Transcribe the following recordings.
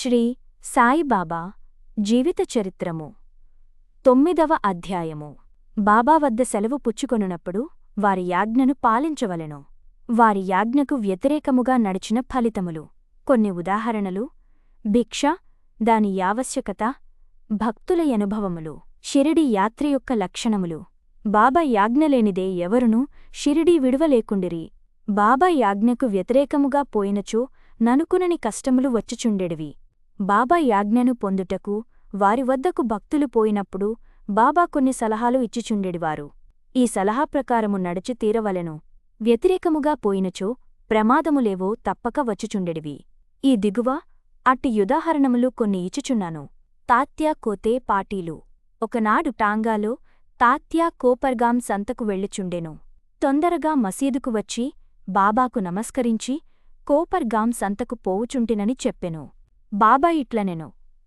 శ్రీ సాయిబాబా జీవిత చరిత్రము. తొమ్మిదవ అధ్యాయము. బాబా వద్ద సెలవు పుచ్చుకొనున్నప్పుడు వారి యాజ్ఞను పాలించవలెను. వారి యాజ్ఞకు వ్యతిరేకముగా నడిచిన ఫలితములు. కొన్ని ఉదాహరణలు. భిక్ష దాని యావశ్యకత భక్తుల అనుభవములు. షిరిడి యాత్ర యొక్క లక్షణములు. బాబా యాజ్ఞలేనిదే ఎవరునూ షిరిడీ విడువలేకుండిరి. బాబా యాజ్ఞకు వ్యతిరేకముగా పోయినచో ననుకునని కష్టములు వచ్చుచుండెడివి. బాబా యాజ్ఞను పొందుటకు వారి వద్దకు భక్తులు పోయినప్పుడు బాబా కొన్ని సలహాలు ఇచ్చిచుండెడివారు. ఈ సలహా ప్రకారము నడచి తీరవలెను. వ్యతిరేకముగా పోయినచో ప్రమాదములేవో తప్పక వచ్చుచుండెడివి. ఈ దిగువ అట్టి యుదాహరణములు కొన్ని ఇచ్చుచున్నాను. తాత్యా కోతే పాటీలు. ఒకనాడు టాంగాలో తాత్యా కోపర్గాం సంతకు వెళ్ళుచుండెను. తొందరగా మసీదుకు వచ్చి బాబాకు నమస్కరించి కోపర్గాం సంతకు పోవుచుంటినని చెప్పెను. బాబా ఇట్లనెను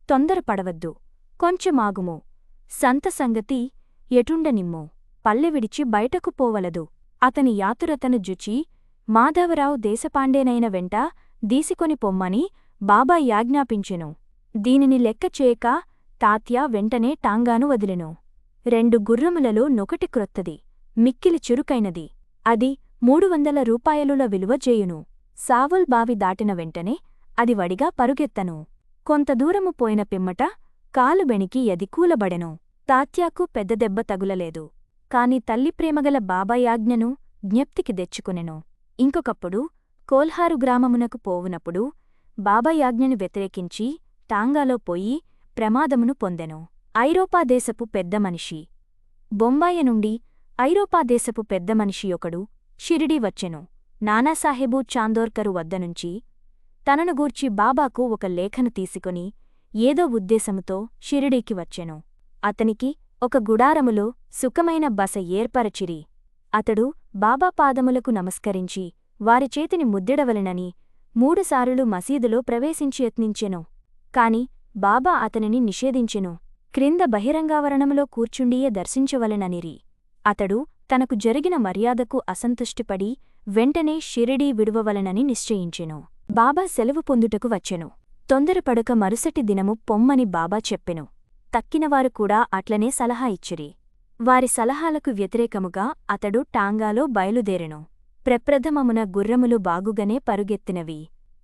తొందరపడవద్దు కొంచెమాగుము సంత సంగతి ఎటుండనిమ్ము పల్లె విడిచి బయటకు పోవలదు. అతని యాతురతను జుచి మాధవరావు దేశపాండేనైన వెంట దీసికొని పొమ్మని బాబా యాజ్ఞాపించెను. దీనిని లెక్క చేయక తాత్య వెంటనే టాంగాను వదిలెను. రెండు గుర్రములలో నొకటి క్రొత్తది మిక్కిలి చురుకైనది. అది మూడు వందల రూపాయలుల విలువ చేయును. సావుల్ బావి దాటిన వెంటనే అది వడిగా పరుగెత్తను. కొంత దూరము పోయిన పిమ్మట కాలు బెణికి ఎది కూలబడెను. తాత్యాకు పెద్ద దెబ్బ తగులలేదు. కాని తల్లి ప్రేమగల బాబాయాజ్ఞను జ్ఞప్తికి తెచ్చుకునెను ఇంకొకప్పుడు కోల్హారు గ్రామమునకు పోవునప్పుడు బాబాయాజ్ఞను వ్యతిరేకించి టాంగాలో పోయి ప్రమాదమును పొందెను. ఐరోపా దేశపు పెద్ద మనిషి. బొంబాయి నుండి ఐరోపా దేశపు పెద్ద మనిషి ఒకడు షిరిడీ వచ్చెను. నానాసాహెబు చాందోర్కరు వద్దనుంచి తనను గూర్చి బాబాకు ఒక లేఖను తీసుకుని ఏదో ఉద్దేశముతో షిరిడీకి వచ్చెను. అతనికి ఒక గుడారములో సుఖమైన బస ఏర్పరచిరి. అతడు బాబా పాదములకు నమస్కరించి వారి చేతిని ముద్దిడవలెనని మూడుసారులు మసీదులో ప్రవేశించి యత్నించెను. కాని బాబా అతనిని నిషేధించెను. క్రింద బహిరంగావరణములో కూర్చుండియే దర్శించవలెననిరి. అతడు తనకు జరిగిన మర్యాదకు అసంతుష్టిపడి వెంటనే షిరిడీ విడువవలనని నిశ్చయించెను. బాబా సెలవు పొందుటకు వచ్చెను. తొందరపడక మరుసటి దినము పొమ్మని బాబా చెప్పెను. తక్కినవారు కూడా అట్లనే సలహా ఇచ్చిరి. వారి సలహాలకు వ్యతిరేకముగా అతడు టాంగాలో బయలుదేరెను. ప్రప్రథమమున గుర్రములు బాగుగనే పరుగెత్తినవి.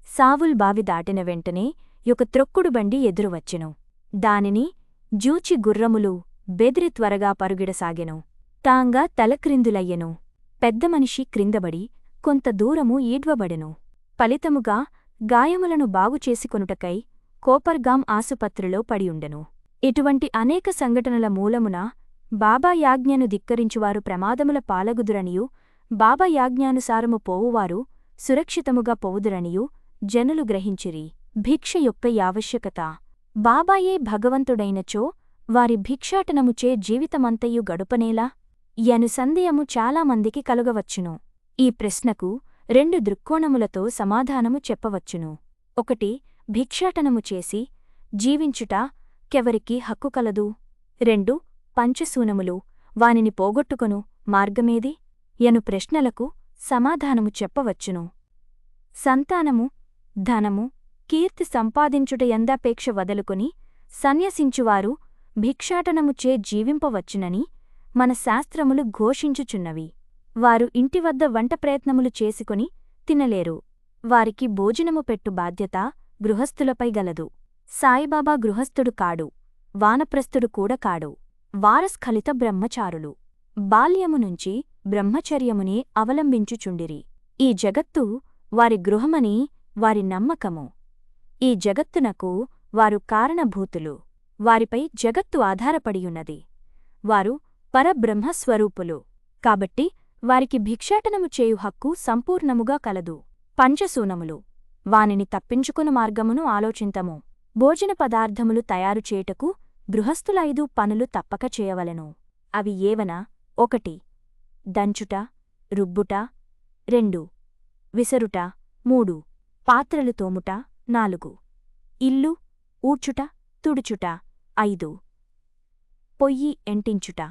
సావుల్ బావి దాటిన వెంటనే ఒక త్రొక్కుడు బండి ఎదురువచ్చెను దానిని జూచి గుర్రములు బెదిరి త్వరగా పరుగిడసాగెను. తాంగా తలక్రిందులయ్యెను. పెద్దమనిషి క్రిందబడి కొంత దూరము ఈడ్వబడెను. ఫలితముగా గాయములను బాగుచేసికొనుటకై కోపర్గాం ఆసుపత్రిలో పడియుండెను. ఇటువంటి అనేక సంఘటనల మూలమున బాబా యాజ్ఞను ధిక్కరించువారు ప్రమాదముల పాలగుదురనియు బాబా యాజ్ఞానుసారము పోవువారు సురక్షితముగా పోవుదురనియు జనులు గ్రహించిరి. భిక్ష యొక్క యావశ్యకత. బాబాయే భగవంతుడైనచో వారి భిక్షాటనముచే జీవితమంతయు గడుపనేలా? యను సందేహము చాలామందికి కలుగవచ్చును. ఈ ప్రశ్నకు రెండు దృక్కోణములతో సమాధానము చెప్పవచ్చును. ఒకటి భిక్షాటనము చేసి జీవించుట కెవరికి హక్కు కలదు. రెండు పంచసూనములు వానిని పోగొట్టుకొను మార్గమేది? యను ప్రశ్నలకు సమాధానము చెప్పవచ్చును. సంతానము ధనము కీర్తి సంపాదించుట ఎందాపేక్ష వదలుకొని సన్యసించువారు భిక్షాటనముచే జీవింపవచ్చునని మన శాస్త్రములు ఘోషించుచున్నవి. వారు ఇంటివద్ద వంట ప్రయత్నములు చేసుకుని తినలేరు. వారికి భోజనము పెట్టు బాధ్యత గృహస్థులపై గలదు. సాయిబాబా గృహస్థుడు కాడు. వానప్రస్థుడు కూడా కాడు. వారస్ఖలిత బ్రహ్మచారులు. బాల్యము నుంచి బ్రహ్మచర్యమునే అవలంబించుచుండిరి. ఈ జగత్తు వారి గృహమని వారి నమ్మకము. ఈ జగత్తునకు వారు కారణభూతులు. వారిపై జగత్తు ఆధారపడియున్నది. వారు పరబ్రహ్మస్వరూపులు. కాబట్టి వారికి భిక్షాటనము చేయు హక్కు సంపూర్ణముగా కలదు. పంచసూనములు వానిని తప్పించుకుని మార్గమును ఆలోచింతము. భోజన పదార్థములు తయారు చేయుటకు గృహస్థులైదు పనులు తప్పక చేయవలెను. అవి ఏవన? ఒకటి. దంచుట. రుబ్బుట. రెండు. విసరుట. మూడు. పాత్రలు తోముట. నాలుగు. ఇల్లు. ఊడ్చుట. తుడుచుట. ఐదు. పొయ్యి ఎంటించుట.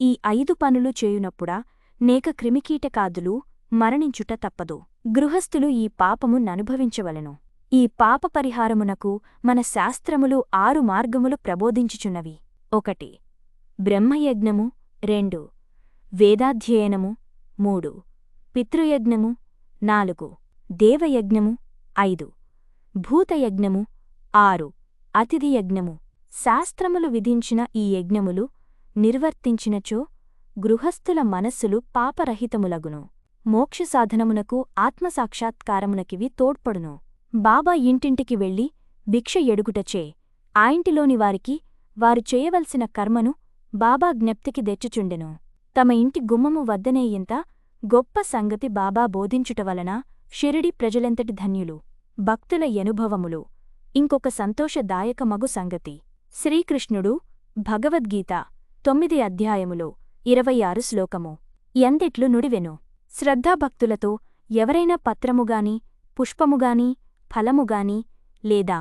ఈ ఐదు పనులు చేయునప్పుడా నేక క్రిమికీటకాదులు మరణించుట తప్పదు. గృహస్థులు ఈ పాపము ననుభవించవలెను. ఈ పాప పరిహారమునకు మన శాస్త్రములు ఆరు మార్గములు ప్రబోధించుచున్నవి. ఒకటి. బ్రహ్మయజ్ఞము. రెండు. వేదాధ్యయనము. మూడు. పితృయజ్ఞము. నాలుగు. దేవయజ్ఞము. ఐదు. భూతయజ్ఞము. ఆరు. అతిథి యజ్ఞము శాస్త్రములు విధించిన ఈ యజ్ఞములు నిర్వర్తించినచో గృహస్థుల మనస్సులు పాపరహితములగును. మోక్షసాధనమునకు ఆత్మసాక్షాత్కారమునకివి తోడ్పడును. బాబా ఇంటింటికి వెళ్ళి భిక్ష ఎడుగుటచే ఆ వారికి వారు చేయవలసిన కర్మను బాబా జ్ఞప్తికి తెచ్చుచుండెను తమ ఇంటి గుమ్మము వద్దనే ఇంత గొప్ప సంగతి బాబా బోధించుట వలన షిరిడి ప్రజలెంతటి ధన్యులు భక్తుల ఎనుభవములు ఇంకొక సంతోషదాయకమగు సంగతి. శ్రీకృష్ణుడు భగవద్గీత తొమ్మిది అధ్యాయములో ఇరవై ఆరు శ్లోకము. ఎందిట్లు నుడివెను. శ్రద్ధాభక్తులతో ఎవరైనా పత్రముగాని పుష్పముగాని ఫలముగాని లేదా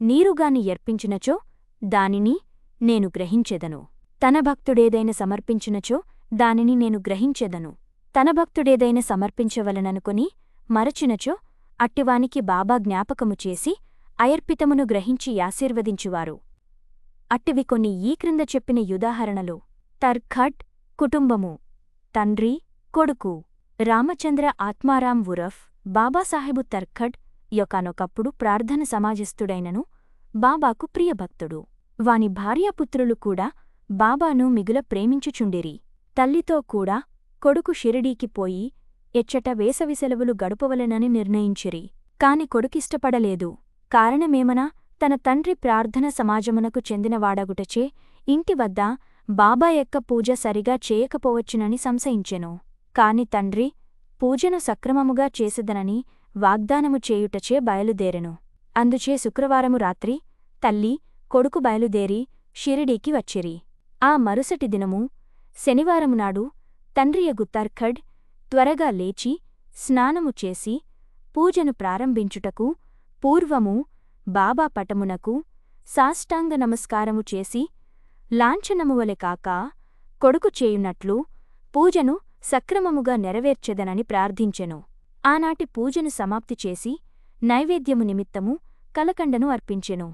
నీరుగాని ఎర్పించినచో దానిని నేను గ్రహించెదను. తన భక్తుడేదైన సమర్పించినచో దానిని నేను గ్రహించెదను. తన భక్తుడేదైన సమర్పించవలననుకుని మరచినచో అట్టివానికి బాబా జ్ఞాపకము చేసి అయర్పితమును గ్రహించి ఆశీర్వదించువారు అట్టివి కొన్ని ఈ క్రింద చెప్పిన ఉదాహరణలు తర్ఖట్ కుటుంబము. తండ్రి కొడుకు. రామచంద్ర ఆత్మారాం ఉరఫ్ బాబాసాహెబు తర్ఖడ్ యొకానొకప్పుడు ప్రార్థన సమాజస్థుడైనను బాబాకు ప్రియభక్తుడు. వాని భార్యాపుత్రులు కూడా బాబాను మిగుల ప్రేమించుచుండిరి. తల్లితో కూడా కొడుకు షిరిడీకి పోయి ఎచ్చట వేసవి సెలవులు గడుపవలెనని నిర్ణయించిరి. కాని కొడుకిష్టపడలేదు. కారణమేమనా తన తండ్రి ప్రార్థన సమాజమునకు చెందినవాడగుటచే ఇంటి వద్ద బాబా యొక్క పూజ సరిగా చేయకపోవచ్చునని సంశయించెను. కాని తండ్రి పూజను సక్రమముగా చేసెదనని వాగ్దానము చేయుటచే బయలుదేరెను. అందుచే శుక్రవారము రాత్రి తల్లి కొడుకు బయలుదేరి షిరిడీకి వచ్చిరి. ఆ మరుసటి దినము శనివారమునాడు తండ్రియగు తర్ఖడ్ త్వరగా లేచి స్నానము చేసి పూజను ప్రారంభించుటకు పూర్వము బాబా పటమునకు సాష్టాంగ నమస్కారము చేసి లాంఛనమువలె కాక కొడుకు చేయునట్లు పూజను సక్రమముగా నెరవేర్చెదనని ప్రార్థించెను. ఆనాటి పూజను సమాప్తి చేసి నైవేద్యము నిమిత్తము కలకండను అర్పించెను.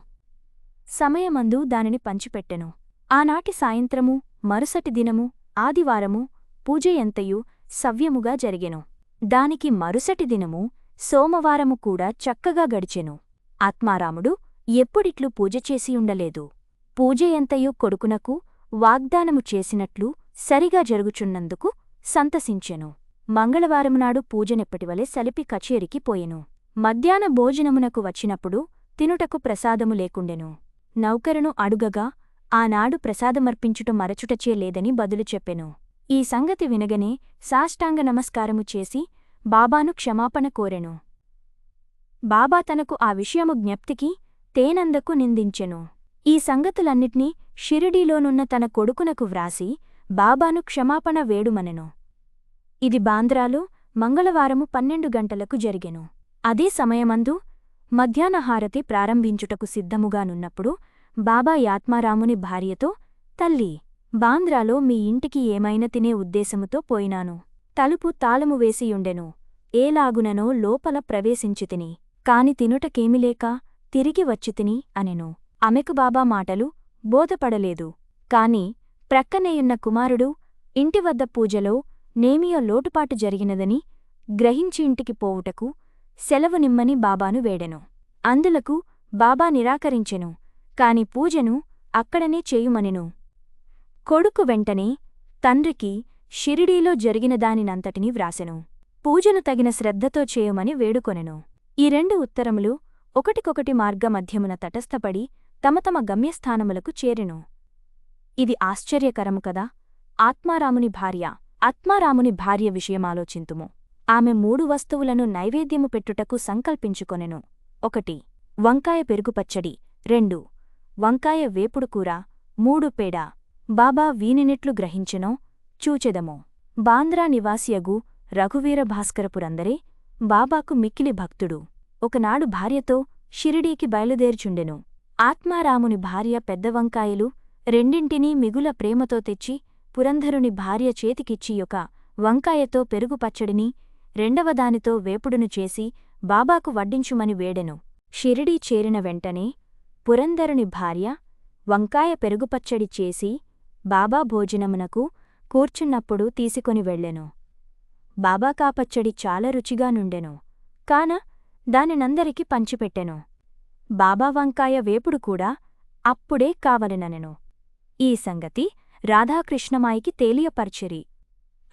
సమయమందు దానిని పంచిపెట్టెను. ఆనాటి సాయంత్రము మరుసటి దినము ఆదివారము పూజయంతయు సవ్యముగా జరిగెను. దానికి మరుసటి దినము సోమవారము కూడా చక్కగా గడిచెను. ఆత్మారాముడు ఎప్పుడిట్లు పూజ చేసి ఉండలేదు పూజయంతయు కొడుకునకు వాగ్దానము చేసినట్లు సరిగా జరుగుచున్నందుకు సంతసించెను. మంగళవారమునాడు పూజనెప్పటివలె సలిపి కచేరికి పోయెను. మధ్యాహ్న భోజనమునకు వచ్చినప్పుడు తినుటకు ప్రసాదము లేకుండెను. నౌకరును అడుగగా ఆనాడు ప్రసాదమర్పించుట మరచుటచే లేదని బదులు చెప్పెను. ఈ సంగతి వినగనే సాష్టాంగ నమస్కారము చేసి బాబాను క్షమాపణ కోరెను. బాబా తనకు ఆ విషయము జ్ఞప్తికి తేనందకు నిందించెను. ఈ సంగతులన్నిటినీ షిరిడీలోనున్న తన కొడుకునకు వ్రాసి బాబాను క్షమాపణ వేడుమనెను. ఇది బాంద్రాలో మంగళవారము పన్నెండు గంటలకు జరిగెను. అదే సమయమందు మధ్యాహ్నహారతి ప్రారంభించుటకు సిద్ధముగానున్నప్పుడు బాబా యాత్మారాముని భార్యతో తల్లి బాంద్రాలో మీ ఇంటికి ఏమైనా తినే ఉద్దేశముతో పోయినాను. తలుపు తాళము వేసియుండెను. ఏలాగుననో లోపల ప్రవేశించితిని. కాని తినుటకేమిలేక తిరిగి వచ్చితిని అనెను. ఆమెకు బాబా మాటలు బోధపడలేదు. కాని ప్రక్కనేయున్న కుమారుడు ఇంటివద్ద పూజలో నేమియో లోటుపాటు జరిగినదని గ్రహించి ఇంటికి పోవుటకు సెలవు నిమ్మని బాబాను వేడెను. అందులకు బాబా నిరాకరించెను కాని పూజను అక్కడనే చేయుమనెను. కొడుకు వెంటనే తండ్రికి షిరిడీలో జరిగిన దానినంతటినీ వ్రాసెను. పూజను తగిన శ్రద్ధతో చేయుమని వేడుకొనెను. ఈ రెండు ఉత్తరములు ఒకటికొకటి మార్గమధ్యమున తటస్థపడి తమ తమ గమ్యస్థానములకు చేరెను. ఇది ఆశ్చర్యకరము కదా! ఆత్మారాముని భార్య ఆత్మారాముని భార్య విషయమాలోచింతుము. ఆమె మూడు వస్తువులను నైవేద్యము పెట్టుటకు సంకల్పించుకొనెను. ఒకటి వంకాయ పెరుగుపచ్చడి రెండు వంకాయ వేపుడుకూర మూడు పేడ. బాబా వీనినెట్లు గ్రహించెనో? చూచెదమో. బాంద్రా నివాసియగు రఘువీర భాస్కరపురందరే బాబాకు మిక్కిలి భక్తుడు. ఒకనాడు భార్యతో షిరిడీకి బయలుదేర్చుండెను. ఆత్మారాముని భార్య పెద్ద వంకాయలు రెండింటినీ మిగుల ప్రేమతో తెచ్చి పురంధరుని భార్య చేతికిచ్చి ఒక వంకాయతో పెరుగు పచ్చడిని రెండవదానితో వేపుడును చేసి బాబాకు వడ్డించుమని వేడెను. షిరిడీ చేరిన వెంటనే పురంధరుని భార్య వంకాయ పెరుగుపచ్చడి చేసి బాబా భోజనమునకు కూర్చున్నప్పుడు తీసుకొని వెళ్ళెను. బాబాకాపచ్చడి చాలా రుచిగా నుండెను. కాన దానినందరికి పంచిపెట్టెను. బాబా వంకాయ వేపుడు కూడా అప్పుడే కావలెననెను ఈ సంగతి రాధాకృష్ణమాయికి తేలియపర్చిరి.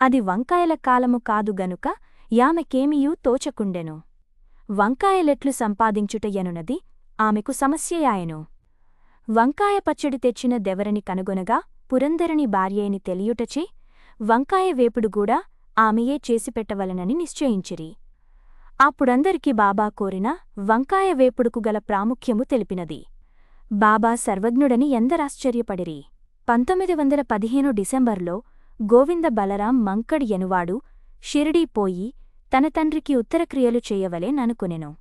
అది వంకాయల కాలము కాదు గనుక యామెకేమియూ తోచకుండెను. వంకాయలెట్లు సంపాదించుటయనునది ఆమెకు సమస్యయాయెను. వంకాయ పచ్చడి తెచ్చిన దెవరని కనుగొనగా పురందరుని భార్యేని తెలియుటచే వంకాయ వేపుడుగూడా ఆమెయే చేసిపెట్టవలనని నిశ్చయించిరి. అప్పుడందరికి బాబా కోరిన వంకాయ వేపుడుకు గల ప్రాముఖ్యము తెలిపినది. బాబా సర్వజ్ఞుడని ఎందరాశ్చర్యపడిరి. పంతొమ్మిది వందల పదిహేను డిసెంబర్లో గోవింద బలరాం మంకడ్ ఎనువాడు షిరిడీ పోయి తన తండ్రికి ఉత్తరక్రియలు చేయవలేననుకునెను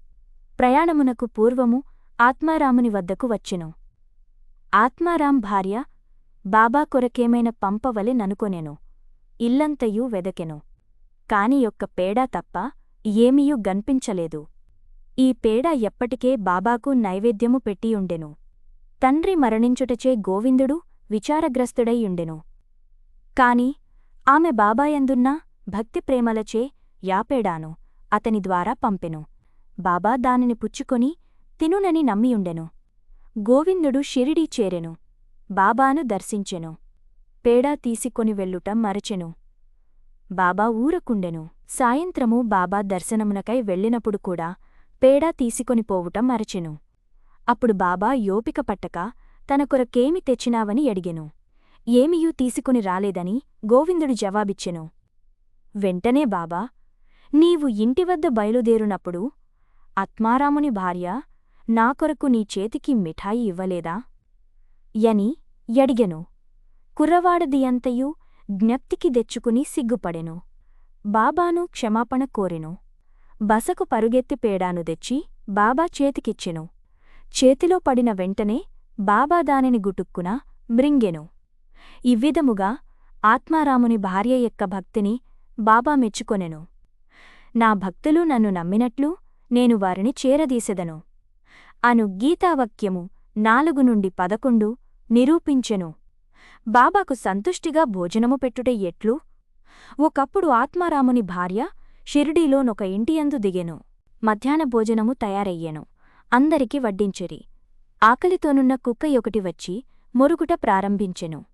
ప్రయాణమునకు పూర్వము ఆత్మారాముని వద్దకు వచ్చెను. ఆత్మారాం భార్య బాబా కొరకేమైన పంపవలె ననుకొనెను. ఇల్లంతయూ వెదకెను. కాని యొక్క పేడా తప్ప ఏమీయూ గన్పించలేదు. ఈ పేడ ఎప్పటికే బాబాకు నైవేద్యము పెట్టియుండెను. తండ్రి మరణించుటచే గోవిందుడు విచారగ్రస్తుడైయుండెను కాని ఆమె బాబాయందున్న భక్తి ప్రేమలచే యాపేడాను అతని ద్వారా పంపెను. బాబా దానిని పుచ్చుకొని తినునని నమ్మియుండెను. గోవిందుడు షిరిడీ చేరెను. బాబాను దర్శించెను. పేడా తీసుకొని వెళ్ళుట మరచెను. బాబా ఊరకుండెను. సాయంత్రము బాబా దర్శనమునకై వెళ్ళినప్పుడు కూడా పేడా తీసుకొని పోవుటం మరచెను. అప్పుడు బాబా యోపిక పట్టక తన కొరకేమి తెచ్చినావని అడిగెను. ఏమియూ తీసుకుని రాలేదని గోవిందుడు జవాబిచ్చెను. వెంటనే బాబా నీవు ఇంటివద్ద బయలుదేరునప్పుడు ఆత్మారాముని భార్య నా కొరకు నీ చేతికి మిఠాయి ఇవ్వలేదా? యని ఎడిగెను కుర్రవాడదియంతయు జ్ఞప్తికి దెచ్చుకుని సిగ్గుపడెను. బాబాను క్షమాపణ కోరెను. బసకు పరుగెత్తి పేడాను తెచ్చి బాబా చేతికిచ్చెను. చేతిలో పడిన వెంటనే బాబా దానిని గుటుక్కున మృంగెను. ఇవ్విధముగా ఆత్మారాముని భార్య యొక్క భక్తిని బాబా మెచ్చుకొనెను. నా భక్తులు నన్ను నమ్మినట్లు నేను వారిని చేరదీసెదను. అను గీతావక్యము నాలుగు నుండి పదకొండు నిరూపించెను. బాబాకు సంతుష్టిగా భోజనము పెట్టుట ఎట్లు? ఒకప్పుడు ఆత్మారాముని భార్య షిరిడీలోనొక ఇంటియందు దిగెను. మధ్యాహ్న భోజనము తయారయ్యెను. అందరికి వడ్డించిరి. ఆకలితోనున్న కుక్క వచ్చి మొరుగుట ప్రారంభించెను.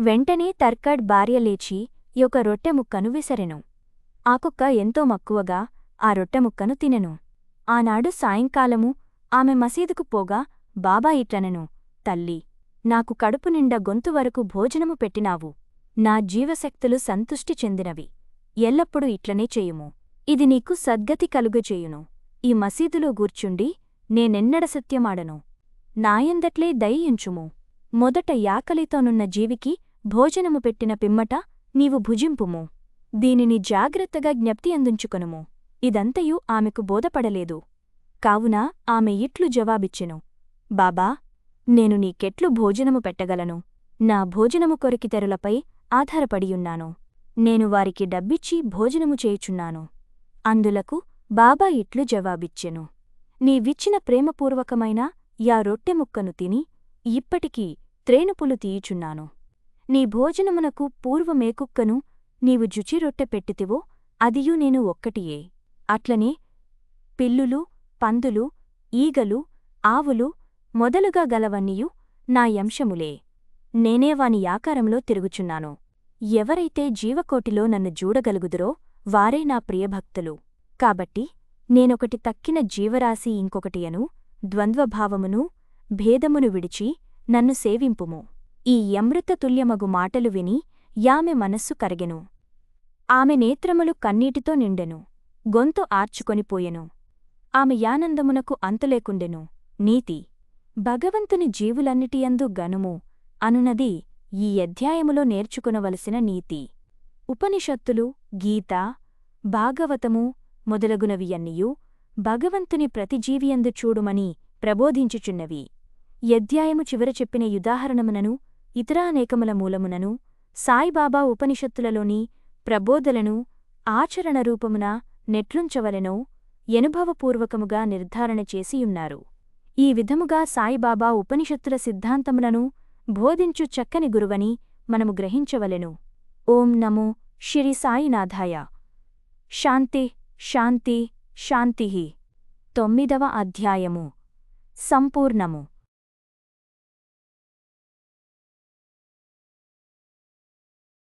వెంటనే తర్కడ్ భార్య లేచి యొక్క రొట్టె ముక్కను విసరెను. ఆ కుక్క ఎంతో మక్కువగా ఆ రొట్టె ముక్కను తినెను. ఆనాడు సాయంకాలము ఆమె మసీదుకు పోగా బాబా ఇట్లనెను తల్లి నాకు కడుపు నిండా గొంతు వరకు భోజనము పెట్టినావు. నా జీవశక్తులు సంతుష్టి చెందినవి. ఎల్లప్పుడూ ఇట్లనే చేయుము. ఇది నీకు సద్గతి కలుగచేయును ఈ మసీదులో గూర్చుండి నేనెన్నడ సత్యమాడను? నాయందట్లే దయించుము. మొదట యాకలితోనున్న జీవికి భోజనము పెట్టిన పిమ్మట నీవు భుజింపుము. దీనిని జాగ్రత్తగా జ్ఞప్తి అందించుకొనుము. ఇదంతయు ఆమెకు బోధపడలేదు. కావున ఆమె ఇట్లు జవాబిచ్చెను. బాబా నేను నీకెట్లు భోజనము పెట్టగలను. నా భోజనము కొరికితెరులపై ఆధారపడియున్నాను. నేను వారికి డబ్బిచ్చి భోజనము చేయుచున్నాను. అందులకు బాబా ఇట్లు జవాబిచ్చెను. నీవిచ్చిన ప్రేమపూర్వకమైన యా రొట్టె ముక్కను తిని ఇప్పటికీ త్రేనుపులు తీయుచున్నాను. నీ భోజనమునకు పూర్వమేకుక్కను నీవు జుచి రొట్టె పెట్టితివో అదియూ నేను ఒక్కటియే. అట్లనే పిల్లులు పందులు ఈగలు ఆవులు మొదలుగా గలవన్నీయు నా యంశములే. నేనే వాని యాకారంలో తిరుగుచున్నాను. ఎవరైతే జీవకోటిలో నన్ను జూడగలుగుదురో వారే నా ప్రియభక్తులు. కాబట్టి నేనొకటి తక్కిన జీవరాశి ఇంకొకటియను ద్వంద్వభావమును భేదమును విడిచి నన్ను సేవింపుము. ఈ అమృతతుల్యమగు మాటలు విని యామె మనస్సు కరగెను. ఆమె నేత్రములు కన్నీటితో నిండెను. గొంతు ఆర్చుకొనిపోయెను ఆమె యానందమునకు అంతులేకుండెను. నీతి. భగవంతుని జీవులన్నిటియందు గనుము అనునది ఈ అధ్యాయములో నేర్చుకునవలసిన నీతి. ఉపనిషత్తులు గీత భాగవతము మొదలగునవియన్నియూ భగవంతుని ప్రతిజీవియందు చూడుమని ప్రబోధించుచున్నవి. యధ్యాయము చివర చెప్పిన యుదాహరణమునను ఇతరానేకముల మూలమునను సాయిబాబా ఉపనిషత్తులలోని ప్రబోధలను ఆచరణ రూపమున నెట్లుంచవలెనో ఎనుభవపూర్వకముగా నిర్ధారణ చేసియున్నారు. ఈ విధముగా సాయిబాబా ఉపనిషత్తుల సిద్ధాంతములను బోధించు చక్కని గురువని మనము గ్రహించవలెను. ఓం నమో శ్రీ సాయినాథాయ. శాంతి శాంతి శాంతి. తొమ్మిదవ అధ్యాయము. సంపూర్ణము.